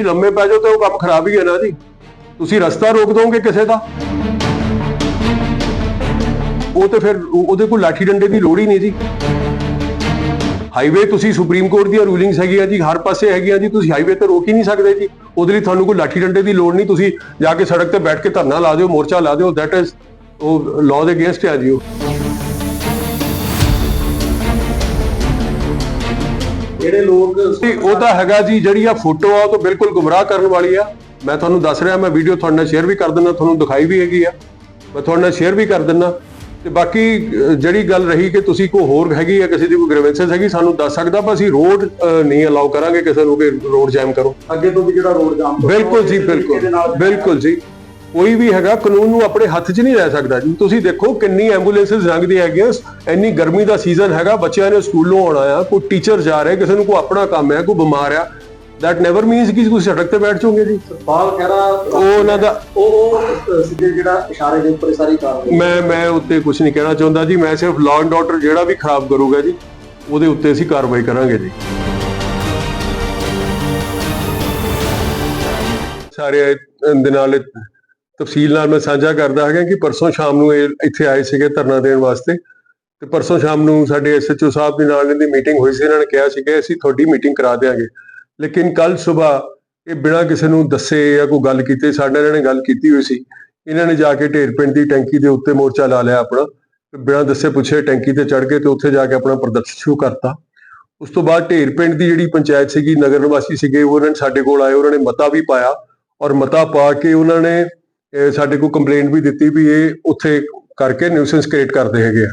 ਤੁਸੀਂ ਲੰਮੇ ਪੈ ਜਾਓ ਤਾਂ ਉਹ ਕੰਮ ਖਰਾਬ ਹੀ ਹੈ ਨਾ ਜੀ। ਤੁਸੀਂ ਰਸਤਾ ਰੋਕ ਦੋਗੇ ਕਿਸੇ ਦਾ? ਉਹ ਤੇ ਫਿਰ ਉਹਦੇ ਕੋਲ ਲਾਠੀ ਡੰਡੇ ਦੀ ਲੋੜ ਹੀ ਨਹੀਂ ਜੀ। ਹਾਈਵੇ ਤੁਸੀਂ ਸੁਪਰੀਮ ਕੋਰਟ ਦੀਆਂ ਰੂਲਿੰਗਸ ਹੈਗੀਆਂ ਜੀ, ਹਰ ਪਾਸੇ ਹੈਗੀਆਂ ਜੀ, ਤੁਸੀਂ ਹਾਈਵੇ ਤੇ ਰੋਕ ਹੀ ਨਹੀਂ ਸਕਦੇ ਜੀ। ਉਹਦੇ ਲਈ ਤੁਹਾਨੂੰ ਕੋਈ ਲਾਠੀ ਡੰਡੇ ਦੀ ਲੋੜ ਨਹੀਂ, ਤੁਸੀਂ ਜਾ ਕੇ ਸੜਕ ਤੇ ਬੈਠ ਕੇ ਧਰਨਾ ਲਾ ਦਿਓ, ਮੋਰਚਾ ਲਾ ਦਿਓ ਦੈਟ ਇਜ਼ ਉਹ ਲਾਅ ਦੇ ਅਗੇਂਸਟ ਹੈ ਜੀ ਉਹ। ਜਿਹੜੇ ਲੋਕ ਉਹ ਤਾਂ ਹੈਗਾ ਜੀ ਜਿਹੜੀ ਆ ਫੋਟੋ ਆ ਉਹ ਤਾਂ ਬਿਲਕੁਲ ਗੁੰਮਰਾਹ ਕਰਨ ਵਾਲੀ ਆ। ਮੈਂ ਤੁਹਾਨੂੰ ਦੱਸ ਰਿਹਾ ਮੈਂ ਵੀਡੀਓ ਤੁਹਾਡੇ ਨਾਲ ਸ਼ੇਅਰ ਵੀ ਕਰ ਦਿੰਦਾ ਤੁਹਾਨੂੰ ਦਿਖਾਈ ਵੀ ਹੈਗੀ ਆ। ਮੈਂ ਤੁਹਾਡੇ ਨਾਲ ਸ਼ੇਅਰ ਵੀ ਕਰ ਦਿੰਦਾ। ਤੇ ਬਾਕੀ ਜਿਹੜੀ ਗੱਲ ਰਹੀ ਕਿ ਤੁਸੀਂ ਕੋਈ ਹੋਰ ਹੈਗੀ ਆ ਕਿਸੇ ਦੀ ਕੋਈ ਗ੍ਰੀਵੈਂਸਸ ਹੈਗੀ ਸਾਨੂੰ ਦੱਸ ਸਕਦਾ ਪਰ ਅਸੀਂ ਰੋਡ ਨਹੀਂ ਅਲਾਉ ਕਰਾਂਗੇ ਕਿਸੇ ਨੂੰ ਕਿ ਰੋਡ ਜੈਮ ਕਰੋ। ਅੱਗੇ ਤੋਂ ਵੀ ਜਿਹੜਾ ਰੋਡ ਜਾਮ ਬਿਲਕੁਲ ਜੀ ਬਿਲਕੁਲ ਬਿਲਕੁਲ ਜੀ। ਕੋਈ ਵੀ ਹੈਗਾ ਕਾਨੂੰਨ ਨੂੰ ਆਪਣੇ ਹੱਥ 'ਚ ਨਹੀਂ ਰਹਿ ਸਕਦਾ ਜੀ। ਤੁਸੀਂ ਦੇਖੋ ਕਿੰਨੀ ਐਂਬੂਲੈਂਸਸ ਲੰਘਦੀਆਂ ਹੈਗੀਆਂ ਇੰਨੀ ਗਰਮੀ ਦਾ ਸੀਜ਼ਨ ਹੈਗਾ ਬੱਚਿਆਂ ਨੇ ਸਕੂਲੋਂ ਆਉਣਾ ਆ ਕੋਈ ਟੀਚਰ ਜਾ ਰਿਹਾ ਕਿਸੇ ਨੂੰ ਕੋਈ ਆਪਣਾ ਕੰਮ ਹੈ ਕੋਈ ਬਿਮਾਰ ਆ। ਦੈਟ ਨੈਵਰ ਮੀਨਸ ਕਿ ਤੁਸੀਂ ਸੜਕ ਤੇ ਬੈਠ ਜਾਓਗੇ ਜੀ। ਬਾਲ ਖਹਿਰਾ ਉਹ ਉਹਨਾਂ ਦਾ ਉਹ ਉਹ ਸਿੱਧੇ ਜਿਹੜਾ ਇਸ਼ਾਰੇ ਦੇ ਉੱਪਰ ਸਾਰੀ ਕਾਰਵਾਈ ਮੈਂ ਮੈਂ ਉੱਤੇ ਕੁਝ ਨਹੀਂ ਕਹਿਣਾ ਚਾਹੁੰਦਾ ਜੀ ਮੈਂ ਸਿਰਫ ਲਾਅ ਐਂਡ ਆਰਡਰ ਜਿਹੜਾ ਵੀ ਖਰਾਬ ਕਰੂਗਾ ਜੀ ਉਹਦੇ ਉੱਤੇ ਅਸੀਂ ਕਾਰਵਾਈ ਕਰਾਂਗੇ ਜੀ। ਸਾਰੇ ਦੇ ਨਾਲ ਤਫਸੀਲ ਨਾਲ ਮੈਂ ਸਾਂਝਾ ਕਰਦਾ ਹੈਗਾ ਕਿ ਪਰਸੋਂ ਸ਼ਾਮ ਨੂੰ ਇਹ ਇੱਥੇ ਆਏ ਸੀਗੇ ਧਰਨਾ ਦੇਣ ਵਾਸਤੇ। ਤੇ ਪਰਸੋਂ ਸ਼ਾਮ ਨੂੰ ਸਾਡੇ ਐਸਐਚਓ ਸਾਹਿਬ ਦੇ ਨਾਲ ਇਹਦੀ ਮੀਟਿੰਗ ਹੋਈ ਸੀ, ਇਹਨਾਂ ਨੇ ਕਿਹਾ ਸੀ ਕਿ ਅਸੀਂ ਤੁਹਾਡੀ ਮੀਟਿੰਗ ਕਰਾ ਦੇਵਾਂਗੇ ਲੇਕਿਨ ਕੱਲ ਸਵੇਰ ਇਹ ਬਿਨਾਂ ਕਿਸੇ ਨੂੰ ਦੱਸੇ ਜਾਂ ਕੋਈ ਗੱਲ ਕੀਤੇ, ਸਾਡੇ ਇਹਨਾਂ ਨੇ ਗੱਲ ਕੀਤੀ ਹੋਈ ਸੀ। ਇਹਨਾਂ ਨੇ ਜਾ ਕੇ ਢੇਰ ਪਿੰਡ ਦੀ ਟੈਂਕੀ ਦੇ ਉੱਤੇ ਮੋਰਚਾ ਲਾ ਲਿਆ ਆਪਣਾ। ਬਿਨਾਂ ਦੱਸੇ ਪੁੱਛੇ ਟੈਂਕੀ ਤੇ ਚੜ ਕੇ ਤੇ ਉੱਥੇ ਜਾ ਕੇ ਆਪਣਾ ਪ੍ਰਦਰਸ਼ਨ ਸ਼ੁਰੂ ਕਰਤਾ। ਉਸ ਤੋਂ ਬਾਅਦ ਢੇਰ ਪਿੰਡ ਦੀ ਜਿਹੜੀ ਪੰਚਾਇਤ ਸੀਗੀ, ਨਗਰ ਨਿਵਾਸੀ ਸੀਗੇ ਉਹਨਾਂ ਨੇ ਸਾਡੇ ਕੋਲ ਆਏ, ਉਹਨਾਂ ਨੇ ਮਤਾ ਵੀ ਪਾਇਆ। ਔਰ ਮਤਾ ਪਾ ਕੇ ਉਹਨਾਂ ਨੇ ਸਾਡੇ ਕੋਲ ਕੰਪਲੇਂਟ ਵੀ ਦਿੱਤੀ ਵੀ ਇਹ ਉੱਥੇ ਕਰਕੇ ਨਿਊਸੈਂਸ ਕ੍ਰੀਏਟ ਕਰਦੇ ਹੈਗੇ ਆ।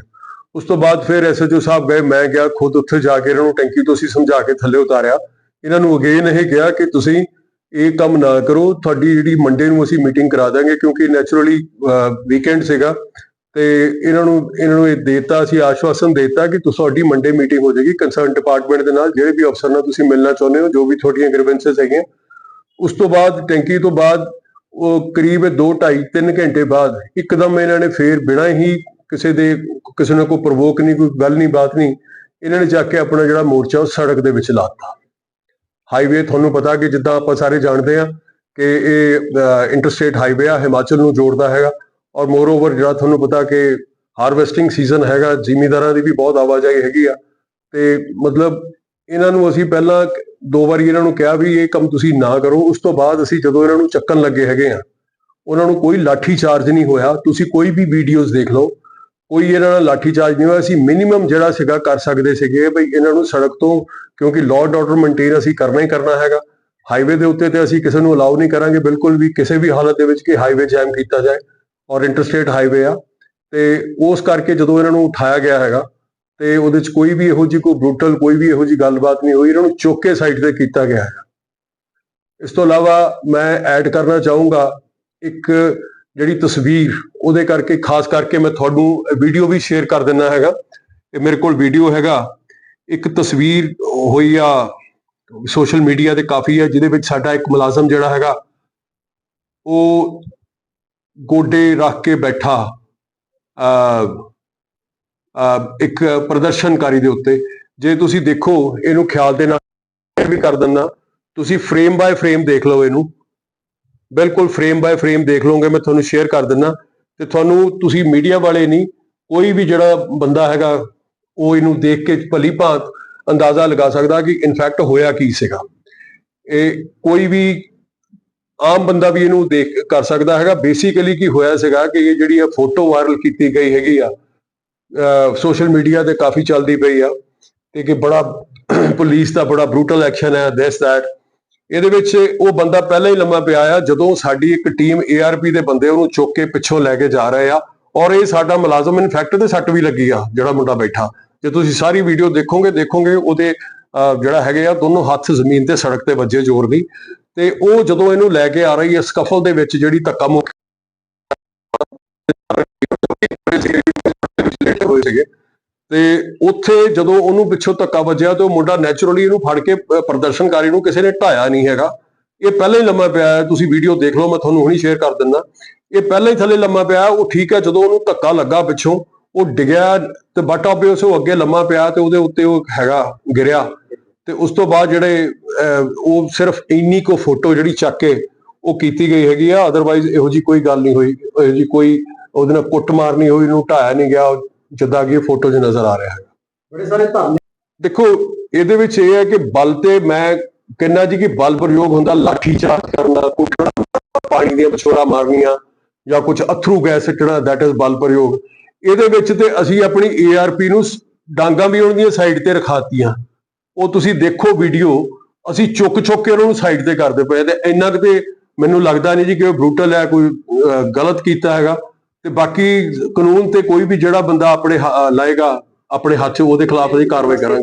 ਉਸ ਤੋਂ ਬਾਅਦ ਫਿਰ ਐਸਐਚਓ ਸਾਹਿਬ ਗਏ, ਮੈਂ ਗਿਆ, ਖੁਦ ਉੱਥੇ ਜਾ ਕੇ ਇਹਨਾਂ ਨੂੰ ਟੈਂਕੀ ਤੋਂ ਅਸੀਂ ਸਮਝਾ ਕੇ ਥੱਲੇ ਉਤਾਰਿਆ। ਇਹਨਾਂ ਨੂੰ ਅਗੇਨ ਇਹ ਕਿਹਾ ਕਿ ਤੁਸੀਂ ਇਹ ਕੰਮ ਨਾ ਕਰੋ, ਤੁਹਾਡੀ ਜਿਹੜੀ ਮੰਡੇ ਨੂੰ ਅਸੀਂ ਮੀਟਿੰਗ ਕਰਾ ਦਾਂਗੇ ਕਿਉਂਕਿ ਨੈਚੁਰਲੀ ਵੀਕਐਂਡ ਸੀਗਾ। ਤੇ ਇਹਨਾਂ ਨੂੰ ਇਹਨਾਂ ਨੂੰ ਇਹ ਦੇਤਾ, ਅਸੀਂ ਆਸ਼ਵਾਸਨ ਦੇਤਾ ਕਿ ਤੁਹਾਡੀ ਮੰਡੇ ਮੀਟਿੰਗ ਹੋ ਜਾਏਗੀ। ਕੰਸਰਨ ਡਿਪਾਰਟਮੈਂਟ ਦੇ ਨਾਲ ਜਿਹੜੇ ਵੀ ਅਫਸਰ ਨਾਲ ਤੁਸੀਂ ਮਿਲਣਾ ਚਾਹੁੰਦੇ ਹੋ, ਜੋ ਵੀ ਤੁਹਾਡੀਆਂ ਗ੍ਰੀਵੈਂਸਸ ਹੈਗੀਆਂ। ਉਸ ਤੋਂ ਬਾਅਦ, ਟੈਂਕੀ ਤੋਂ ਬਾਅਦ ਉਹ ਕਰੀਬ 2 2.5 3 ਘੰਟੇ ਬਾਅਦ ਇੱਕਦਮ ਇਹਨਾਂ ਨੇ ਫੇਰ ਬਿਨਾਂ ਹੀ ਕਿਸੇ ਦੇ, ਕਿਸੇ ਨੇ ਕੋਈ ਪ੍ਰਵੋਕ ਨਹੀਂ, ਕੋਈ ਗੱਲ ਨਹੀਂ, ਬਾਤ ਨਹੀਂ, ਇਹਨਾਂ ਨੇ ਜਾ ਕੇ ਆਪਣਾ ਜਿਹੜਾ ਮੋਰਚਾ ਉਹ ਸੜਕ ਦੇ ਵਿੱਚ ਲਾਤਾ। ਹਾਈਵੇ, ਤੁਹਾਨੂੰ ਪਤਾ ਕਿ ਜਿੱਦਾਂ ਆਪਾਂ ਸਾਰੇ ਜਾਣਦੇ ਆ ਕਿ ਇਹ ਇੰਟਰਸਟੇਟ ਹਾਈਵੇ ਆ, ਹਿਮਾਚਲ ਨੂੰ ਜੋੜਦਾ ਹੈਗਾ ਔਰ ਮੋਰ ਓਵਰ ਜਿਹੜਾ ਤੁਹਾਨੂੰ ਪਤਾ ਕਿ ਹਾਰਵੈਸਟਿੰਗ ਸੀਜ਼ਨ ਹੈਗਾ, ਜ਼ਿਮੀਦਾਰਾਂ ਦੀ ਵੀ ਬਹੁਤ ਆਵਾਜਾਈ ਹੈਗੀ ਆ ਤੇ ਮਤਲਬ ਇਹਨਾਂ ਨੂੰ ਅਸੀਂ ਪਹਿਲਾਂ ਦੋ ਵਾਰੀ ਇਹਨਾਂ ਨੂੰ ਕਿਹਾ ਵੀ ਇਹ ਕੰਮ ਤੁਸੀਂ ਨਾ ਕਰੋ। ਉਸ ਤੋਂ ਬਾਅਦ ਅਸੀਂ ਜਦੋਂ ਇਹਨਾਂ ਨੂੰ ਚੱਕਣ ਲੱਗੇ ਹੈਗੇ ਆ ਉਹਨਾਂ ਨੂੰ ਕੋਈ ਲਾਠੀ ਚਾਰਜ ਨਹੀਂ ਹੋਇਆ। ਤੁਸੀਂ ਕੋਈ ਵੀ ਵੀਡੀਓਜ਼ ਦੇਖ ਲਓ, ਕੋਈ ਇਹਨਾਂ ਨਾਲ ਲਾਠੀ ਚਾਰਜ ਨਹੀਂ ਹੋਇਆ। ਅਸੀਂ ਮਿਨੀਮਮ ਜਿਹੜਾ ਸੀਗਾ ਕਰ ਸਕਦੇ ਸੀਗੇ ਬਈ ਇਹਨਾਂ ਨੂੰ ਸੜਕ ਤੋਂ, ਕਿਉਂਕਿ ਲਾਅ ਐਂਡ ਆਰਡਰ ਮੇਨਟੇਨ ਅਸੀਂ ਕਰਨਾ ਹੀ ਕਰਨਾ ਹੈਗਾ। ਹਾਈਵੇ ਦੇ ਉੱਤੇ ਤੇ ਅਸੀਂ ਕਿਸੇ ਨੂੰ ਅਲਾਉ ਨਹੀਂ ਕਰਾਂਗੇ। ਬਿਲਕੁਲ ਵੀ ਕਿਸੇ ਵੀ ਹਾਲਤ ਦੇ ਵਿੱਚ ਕਿ ਹਾਈਵੇ ਜੈਮ ਕੀਤਾ ਜਾਏ। ਔਰ ਇੰਟਰਸਟੇਟ ਹਾਈਵੇ ਆ। ਤੇ ਉਸ ਕਰਕੇ ਜਦੋਂ ਇਹਨਾਂ ਨੂੰ ਉਠਾਇਆ ਗਿਆ ਹੈਗਾ ਤੇ ਉਹਦੇ ਚ ਕੋਈ ਵੀ ਇਹੋ ਜਿਹੀ ਕੋਈ ਬਰੂਟਲ ਕੋਈ ਵੀ ਇਹੋ ਜਿਹੀ ਗੱਲਬਾਤ ਨਹੀਂ ਹੋਈ, ਇਹਨਾਂ ਨੂੰ ਚੁੱਕ ਸਾਈਡ ਤੇ ਕੀਤਾ ਗਿਆ ਹੈ ਇਸ ਤੋਂ ਇਲਾਵਾ ਮੈਂ ਐਡ ਕਰਨਾ ਚਾਹੂੰਗਾ ਇੱਕ ਜਿਹੜੀ ਤਸਵੀਰ, ਉਹਦੇ ਕਰਕੇ ਖਾਸ ਕਰਕੇ ਮੈਂ ਤੁਹਾਨੂੰ ਵੀਡੀਓ ਵੀ ਸ਼ੇਅਰ ਕਰ ਦਿੰਦਾ ਹੈਗਾ। ਇਹ ਮੇਰੇ ਕੋਲ ਵੀਡੀਓ ਹੈਗਾ। ਇੱਕ ਤਸਵੀਰ ਹੋਈ ਆ ਸੋਸ਼ਲ ਮੀਡੀਆ ਤੇ ਕਾਫੀ ਹੈ ਜਿਹਦੇ ਵਿੱਚ ਸਾਡਾ ਇੱਕ ਮੁਲਾਜ਼ਮ ਜਿਹੜਾ ਹੈਗਾ, ਉਹ ਗੋਡੇ ਰੱਖ ਕੇ ਬੈਠਾ ਅ ਇੱਕ ਪ੍ਰਦਰਸ਼ਨਕਾਰੀ ਦੇ ਉੱਤੇ। ਜੇ ਤੁਸੀਂ ਦੇਖੋ, ਇਹਨੂੰ ਖਿਆਲ ਦੇ ਨਾਲ ਵੀ ਕਰ ਦਿੰਦਾ। ਤੁਸੀਂ ਫਰੇਮ ਬਾਏ ਫਰੇਮ ਦੇਖ ਲਓ ਇਹਨੂੰ। ਬਿਲਕੁਲ ਫਰੇਮ ਬਾਏ ਫਰੇਮ ਦੇਖ ਲਓਗੇ, ਮੈਂ ਤੁਹਾਨੂੰ ਸ਼ੇਅਰ ਕਰ ਦਿੰਦਾ। ਤੇ ਤੁਹਾਨੂੰ ਤੁਸੀਂ ਮੀਡੀਆ ਵਾਲੇ ਨਹੀਂ, ਕੋਈ ਵੀ ਜਿਹੜਾ ਬੰਦਾ ਹੈਗਾ, ਉਹ ਇਹਨੂੰ ਦੇਖ ਕੇ ਭਲੀ ਭਾਂਤ ਅੰਦਾਜ਼ਾ ਲਗਾ ਸਕਦਾ ਕਿ ਇਨਫੈਕਟ ਹੋਇਆ ਕੀ ਸੀਗਾ। ਇਹ ਕੋਈ ਵੀ ਆਮ ਬੰਦਾ ਵੀ ਇਹਨੂੰ ਦੇਖ, ਕਰ ਸਕਦਾ ਹੈਗਾ। ਬੇਸਿਕਲੀ ਕੀ ਹੋਇਆ ਸੀਗਾ ਕਿ ਇਹ ਜਿਹੜੀ ਇਹ ਫੋਟੋ ਵਾਇਰਲ ਕੀਤੀ ਗਈ ਹੈਗੀ ਆ ਸੋਸ਼ਲ ਮੀਡੀਆ ਤੇ ਕਾਫੀ ਚੱਲਦੀ ਪਈ ਆ ਤੇ ਕਿ ਬੜਾ ਪੁਲਿਸ ਦਾ ਬੜਾ ਬਰੂਟਲ ਐਕਸ਼ਨ ਹੈ ਦਿਸ ਦੈਟ ਇਹਦੇ ਵਿੱਚ ਉਹ ਬੰਦਾ ਪਹਿਲਾਂ ਹੀ ਲੰਮਾ ਪਿਆ ਆ ਜਦੋਂ ਸਾਡੀ ਇੱਕ ਟੀਮ ਏਆਰਪੀ ਦੇ ਬੰਦੇ ਉਹਨੂੰ ਚੁੱਕ ਕੇ ਪਿੱਛੋਂ ਲੈ ਕੇ ਜਾ ਰਹੇ ਆ ਔਰ ਇਹ ਸਾਡਾ ਮੁਲਾਜ਼ਮ ਇਨਫੈਕਟ ਤੇ ਸੱਟ ਵੀ ਲੱਗੀ ਆ ਜਿਹੜਾ ਮੁੰਡਾ ਬੈਠਾ। ਜੇ ਤੁਸੀਂ ਸਾਰੀ ਵੀਡੀਓ ਦੇਖੋਗੇ ਦੇਖੋਗੇ ਉਹਦੇ ਅਹ, ਜਿਹੜਾ ਹੈਗੇ ਆ ਦੋਨੋਂ ਹੱਥ ਜ਼ਮੀਨ ਤੇ ਸੜਕ ਤੇ ਵੱਜੇ ਜ਼ੋਰ ਦੀ। ਤੇ ਉਹ ਜਦੋਂ ਇਹਨੂੰ ਲੈ ਕੇ ਆ ਰਹੀ ਹੈ ਸਕਫਲ ਦੇ ਵਿੱਚ ਜਿਹੜੀ ਧੱਕਾ ਮੁੱਕ ਸੀਗੇ ਤੇ ਉੱਥੇ ਜਦੋਂ ਉਹਨੂੰ ਪਿੱਛੋਂ ਧੱਕਾ ਵੱਜਿਆ ਤੇ ਉਹ ਮੁੰਡਾ ਨੈਚੁਰਲੀ ਇਹਨੂੰ ਫੜ ਕੇ ਪ੍ਰਦਰਸ਼ਨਕਾਰੀ ਨੂੰ ਕਿਸੇ ਨੇ ਢਾਇਆ ਨਹੀਂ ਹੈਗਾ। ਇਹ ਪਹਿਲਾਂ ਹੀ ਲੰਮਾ ਪਿਆ ਹੈ ਤੁਸੀਂ ਵੀਡੀਓ ਦੇਖ ਲਓ ਮੈਂ ਤੁਹਾਨੂੰ ਹੁਣੀ ਸ਼ੇਅਰ ਕਰ ਦਿੰਦਾ। ਇਹ ਪਹਿਲਾਂ ਹੀ ਥੱਲੇ ਲੰਮਾ ਪਿਆ ਉਹ ਠੀਕ ਹੈ ਜਦੋਂ ਉਹਨੂੰ ਧੱਕਾ ਲੱਗਾ ਪਿੱਛੋਂ ਉਹ ਡਿੱਗਿਆ ਤੇ ਬਟ ਆਪੇ ਉਹ ਅੱਗੇ ਲੰਮਾ ਪਿਆ ਤੇ ਉਹਦੇ ਉੱਤੇ ਉਹ ਹੈਗਾ ਗਿਰਿਆ। ਤੇ ਉਸ ਤੋਂ ਬਾਅਦ ਜਿਹੜੇ ਅਹ, ਉਹ ਸਿਰਫ ਇੰਨੀ ਕੋ ਫੋਟੋ ਜਿਹੜੀ ਚੱਕ ਕੇ ਉਹ ਕੀਤੀ ਗਈ ਹੈਗੀ ਆ ਅਦਰਵਾਈਜ਼ ਇਹੋ ਜੀ ਕੋਈ ਗੱਲ ਨਹੀਂ ਹੋਈ ਇਹੋ ਜੀ ਕੋਈ ਉਹਦੇ ਨਾਲ ਕੁੱਟ ਮਾਰਨੀ ਹੋਈ ਉਹਨੂੰ ਢਾਇਆ ਨਹੀਂ ਗਿਆ। ਜਿੱਦਾਂ ਕਿ ਫੋਟੋ 'ਚ ਨਜ਼ਰ ਆ ਰਿਹਾ ਹੈ ਬੜੇ ਸਾਰੇ ਧਰਨੇ ਦੇਖੋ ਇਹਦੇ ਵਿੱਚ ਇਹ ਹੈ ਕਿ ਬਲ ਤੇ ਮੈਂ ਕਹਿੰਦਾ ਜੀ ਕਿ ਬਲ ਪ੍ਰਯੋਗ ਹੁੰਦਾ ਲਾਠੀ ਚਾਰਜ ਕਰਨਾ ਕੁੱਟਣਾ ਪਾਣੀ ਦੀਆਂ ਵਿਛੋੜਾ ਮਾਰਨੀਆਂ ਜਾਂ ਕੁਝ ਅਥਰੂ ਗੈਸ ਸਿੱਟਣਾ ਦੈਟ ਇਜ਼ ਬਲ ਪ੍ਰਯੋਗ। ਇਹਦੇ ਵਿੱਚ ਤੇ ਅਸੀਂ ਆਪਣੀ ਏਆਰਪੀ ਨੂੰ ਡਾਂਗਾਂ ਵੀ ਉਹਨਾਂ ਦੀਆਂ ਸਾਈਡ ਤੇ ਰਖਾਤੀਆਂ। ਉਹ ਤੁਸੀਂ ਦੇਖੋ ਵੀਡੀਓ ਅਸੀਂ ਚੁੱਕ ਚੁੱਕ ਕੇ ਉਹਨਾਂ ਨੂੰ ਸਾਈਡ ਤੇ ਕਰਦੇ ਪਏ ਤੇ ਇੰਨਾ ਕੁ ਤੇ ਮੈਨੂੰ ਲੱਗਦਾ ਨਹੀਂ ਜੀ ਕਿ ਉਹ ਬਰੂਟਲ ਹੈ ਕੋਈ ਗਲਤ ਕੀਤਾ ਹੈਗਾ। ਤੇ ਬਾਕੀ ਕਾਨੂੰਨ ਤੇ ਕੋਈ ਵੀ ਜਿਹੜਾ ਬੰਦਾ ਆਪਣੇ ਲਾਏਗਾ, ਆਪਣੇ ਹੱਥ 'ਚ ਉਹਦੇ ਖਿਲਾਫ ਅਸੀਂ ਕਾਰਵਾਈ ਕਰਾਂਗੇ।